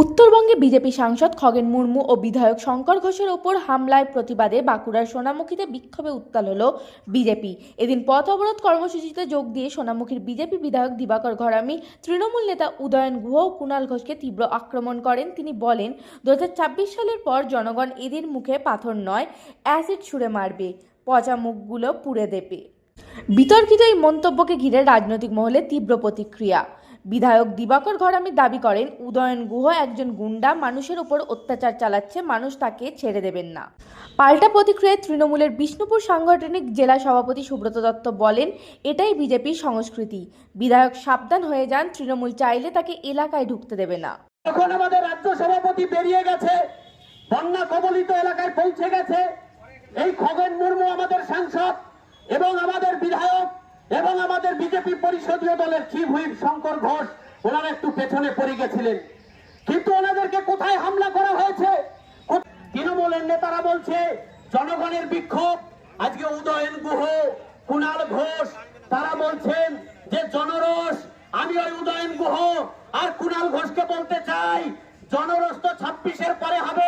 উত্তরবঙ্গে বিজেপি সাংসদ খগেন মুর্মু ও বিধায়ক শঙ্কর ঘোষের ওপর হামলার প্রতিবাদে বাঁকুড়ার সোনামুখীতে বিক্ষোভে উত্তাল হল বিজেপি। এদিন পথ অবরোধ কর্মসূচিতে যোগ দিয়ে সোনামুখীর বিজেপি বিধায়ক দিবাকর ঘরামি, তৃণমূল নেতা উদয়ন গুহ ও কুণাল ঘোষকে তীব্র আক্রমণ করেন। তিনি বলেন দু হাজার ছাব্বিশ সালের পর জনগণ এদের মুখে পাথর নয়, অ্যাসিড ছুঁড়ে মারবে, পচা মুখগুলো পুড়ে দেবে। বিতর্কিত এই মন্তব্যকে ঘিরে রাজনৈতিক মহলে তীব্র প্রতিক্রিয়া। বিধায়ক দিবাকর ঘরামি দাবি করেন, উদয়ন গুহ একজন গুন্ডা, মানুষের উপর অত্যাচার চালাচ্ছে, মানুষ তাকে ছেড়ে দেবেন না। পাল্টা প্রতিক্রিয়ায় তৃণমূলের বিষ্ণুপুর সাংগঠনিক জেলা সভাপতি সুব্রত দত্ত বলেন, এটাই বিজেপির সংস্কৃতি। বিধায়ক সাবধান হয়ে যান, তৃণমূল চাইলে তাকে এলাকায় ঢুকতে দেবে না। এখন আমাদের রাজ্য সভাপতি বেরিয়ে গেছে, বন্যা কবলিত এলাকায় পৌঁছে গেছে। এই খগেন মুর্মু আমাদের সাংসদ এবং আমাদের বিধায়ক এবং আমাদের বিজেপি পরিষদীয় দলের চিফ হুইপ শঙ্কর ঘোষ, ওনারা একটু পেছনে পড়ে গেছিলেন। কিন্তু ওনাদেরকে কোথায় হামলা করা হয়েছে? তৃণমূলের নেতারা বলছে, জনগণের বিক্ষোভ, আজকে উদয়ন গুহ কুণাল ঘোষ, তারা বলছেন যে জনরস আমি ওই উদয়ন গুহ আর কুণাল ঘোষকে বলতে চাই জনরস তো ছাব্বিশের পরে হবে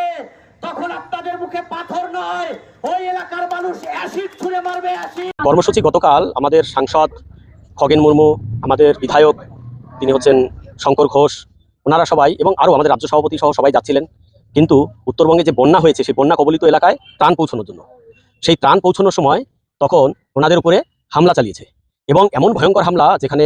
মুখে পাথর নয় ওই এলাকার মানুষ অ্যাসিড ছুঁড়ে মারবে অ্যাসিড। কর্মসূচি গতকাল আমাদের সাংসদ খগেন মুর্মু আমাদের বিধায়ক তিনি হচ্ছেন শঙ্কর ঘোষ ওনারা সবাই এবং আরও আমাদের রাজ্য সভাপতি সহ সবাই যাচ্ছিলেন। কিন্তু উত্তরবঙ্গে যে বন্যা হয়েছে সেই বন্যা কবলিত এলাকায় ত্রাণ পৌঁছানোর জন্য। সেই ত্রাণ পৌঁছানোর সময় তখন ওনাদের উপরে হামলা চালিয়েছে। এবং এমন ভয়ঙ্কর হামলা যেখানে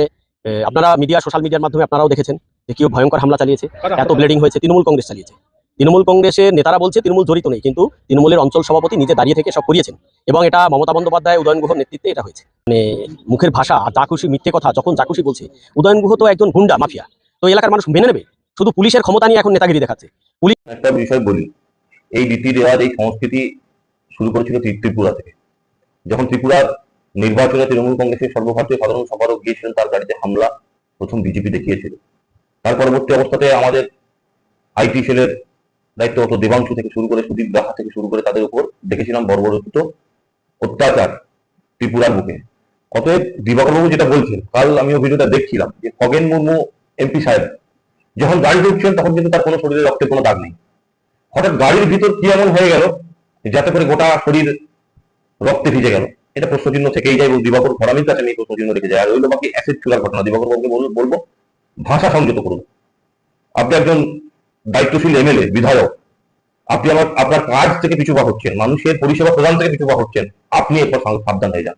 আপনারা মিডিয়া সোশ্যাল মিডিয়ার মাধ্যমে আপনারাও দেখেছেন যে কেউ ভয়ঙ্কর হামলা চালিয়েছে। এত ব্লিডিং হয়েছে তৃণমূল কংগ্রেস চালিয়েছে। তৃণমূল কংগ্রেসের নেতারা বলছে, তৃণমূল জড়িত নেই, কিন্তু তৃণমূলের অঞ্চল সভাপতি নিজে দাঁড়িয়ে থেকে সব করিয়েছেন। এবং এটা মমতা বন্দ্যোপাধ্যায়, উদয়ন গুহর নেতৃত্বে এটা হয়েছে। মানে মুখের ভাষা খুশি মিথ্যে কথা, যখন খুশি বলছে। উদয়ন গুহ তো একজন গুন্ডা, মাফিয়া। তো এলাকার মানুষ মেনে নেবে। শুধু পুলিশের ক্ষমতা নিয়ে এখন নেতাগিরি দেখাচ্ছে। একটা বিষয় বলি, এই রীতি রেওয়াজ, এই সংস্কৃতি শুরু করেছিল ত্রিপুরা থেকে। যখন ত্রিপুরার নির্বাচনে তৃণমূল কংগ্রেসের সর্বভারতীয় সাধারণ সম্পাদক গিয়েছিলেন, তার গাড়িতে হামলা প্রথম বিজেপি দেখিয়েছিল। তার পরবর্তী অবস্থাতে আমাদের আইটি সেলের দায়িত্বরত দেবাংশু থেকে শুরু করে সুদীপ দাহা থেকে শুরু করে তাদের উপর দেখেছিলাম বর্বরচিত অত্যাচার ত্রিপুরার বুকে। অতএব দিবাকরবাবু যেটা বলছেন, কাল আমি ভিডিওটা দেখছিলাম যে খগেন মুর্মু এমপি সাহেব যখন গাড়ি ঢুকছেন তখন কিন্তু তার কোনো শরীরে রক্তের কোনো দাগ নেই। হঠাৎ গাড়ির ভিতর কি এমন হয়ে গেল যাতে করে গোটা শরীর রক্তে ভিজে গেল? এটা প্রশ্নচিহ্ন থেকেই যায় এবং দিবাকর ঘরামির কাছে আমি প্রশ্নচিহ্ন রেখে যায় আর রইল বাকি অ্যাসিড চুলার ঘটনা। দিবাকর বাবুকে বলব, ভাষা সংযত করুন। আপনি একজন দায়িত্বশীল এমএলএ, বিধায়ক, আপনি আমার, আপনার কাজ থেকে পিছু পা হচ্ছেন, মানুষের পরিষেবা প্রদান থেকে পিছু পা হচ্ছেন, আপনি এরপর সাবধান হয়ে যান।